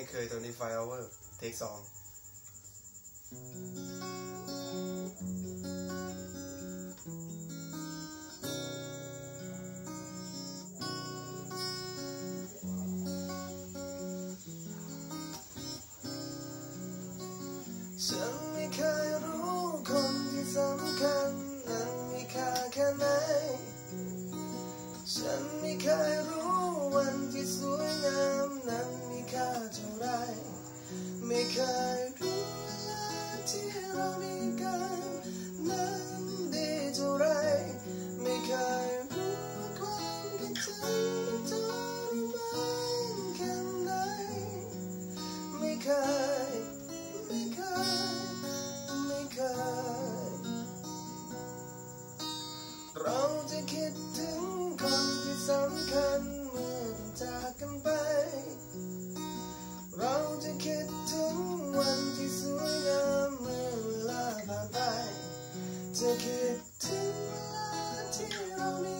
ไม่เคยตอนนี้ไฟเอาเวอร์เทคสองฉันไม่เคยรู้คนที่สำคัญนั้นมีค่าแค่ไหน ฉันไม่เคยรู้วันที่สวย คัญเมื่อจากกันไป เราจะคิดถึงวันที่สวยงามเมื่อเวลาผ่านไป จะคิดถึงเวลาที่เรามี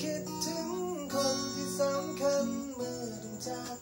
คิดถึงคนที่สำคัญเมื่อดวงจากกันไป